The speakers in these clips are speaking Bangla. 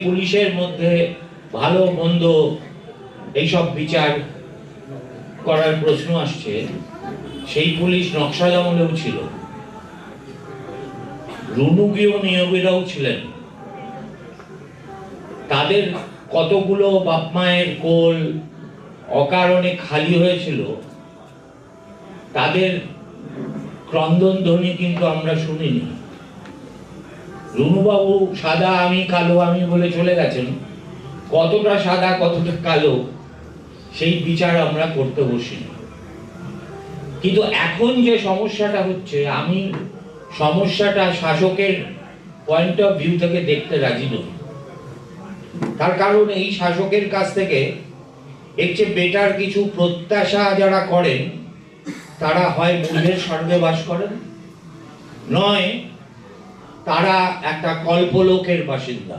পুলিশের মধ্যে ভালো, মন্দ এইসব বিচার করার প্রশ্ন আসছে, সেই পুলিশ নকশাল আমলেও ছিল রুনুগীয় নিয়োগীরাও ছিলেন। তাদের কতগুলো বাপ মায়ের কোল অকারণে খালি হয়েছিল, তাদের ক্রন্দন ধ্বনি কিন্তু আমরা শুনিনি। রুনুবাবু সাদা আমি, কালো আমি বলে চলে গেছেন। কতটা সাদা, কতটা কালো, সেই বিচার আমরা করতে বসি কিন্তু এখন যে সমস্যাটা হচ্ছে, আমি সমস্যাটা শাসকের পয়েন্ট অফ ভিউ থেকে দেখতে রাজি নই। তার কারণ এই শাসকের কাছ থেকে এর চেয়ে বেটার কিছু প্রত্যাশা যারা করেন, তারা হয় মূল্যের স্বর্গে বাস করেন। নয় তারা একটা কল্পলোকের বাসিন্দা।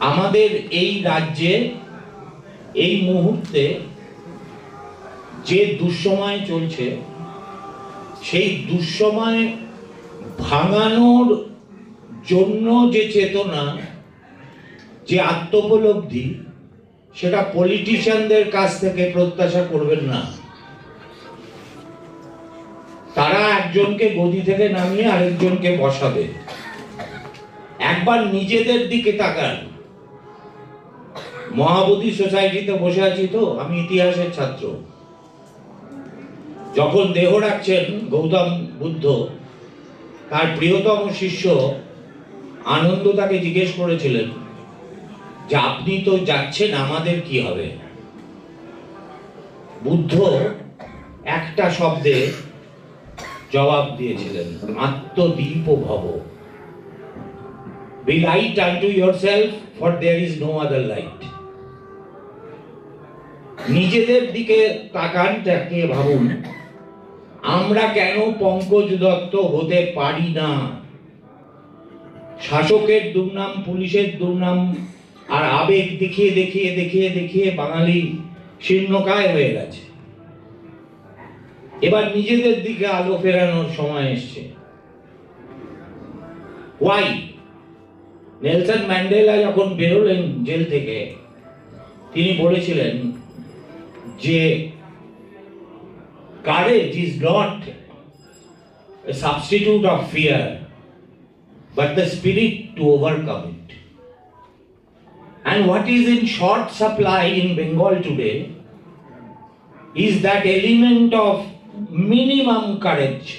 আমাদের এই রাজ্যে, এই মুহূর্তে যে দুঃসময় চলছে, সেই দুঃসময় ভাঙানোর জন্য যে চেতনা, যে আত্মোপলব্ধি, সেটা পলিটিশিয়ানদের কাছ থেকে প্রত্যাশা করবেন না। তারা একজনকে গদি থেকে নামিয়ে আরেকজনকে বসাবে একবার নিজেদের দিকে তাকান। মহাবোধি সোসাইটিতে বসে আছি তো, আমি ইতিহাসের ছাত্র। যখন দেহ রাখছেন গৌতম বুদ্ধ, তার প্রিয়তম শিষ্য আনন্দ তাকে জিজ্ঞেস করেছিলেন যে, আপনি তো যাচ্ছেন, আমাদের কি হবে? বুদ্ধ একটা শব্দে জবাব দিয়েছিলেন আত্মদীপ ভব be light unto yourself for there is no other light নিজেদের দিকে তাকান, তাকিয়ে ভাবুন, আমরা কেন পঙ্কজ দত্ত হতে পারি না? শাসকের দুর্নাম, পুলিশের দুর্নাম, আর আবেগ দেখিয়ে দেখিয়ে দেখিয়ে দেখিয়ে বাঙালি শীর্ণকায় হয়ে গেছে। এবার নিজেদের দিকে আলো ফেরানোর সময় এসছে। ওয়াই নেলসন ম্যান্ডেলা যখন বেরোলেন জেল থেকে, তিনি বলেছিলেন যে courage is not substitute of fear but the spirit to overcome it and what is in short supply in Bengal today is that element of minimum courage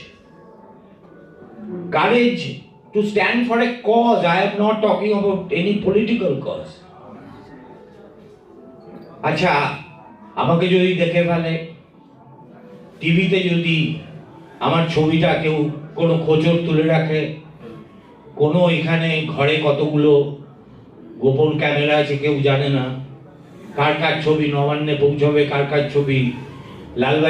courage to stand for a cause, i am not talking about any political cause আচ্ছা আমাকে যদি দেখে ফেলে, টিভিতে যদি আমার ছবিটা কেউ কোনো খোঁচর তুলে রাখে, কোনো এখানে ঘরে কতগুলো গোপন ক্যামেরা আছে কেউ জানে না, কার কার ছবি নবান্নে পৌঁছবে, কার কার ছবি লালবাই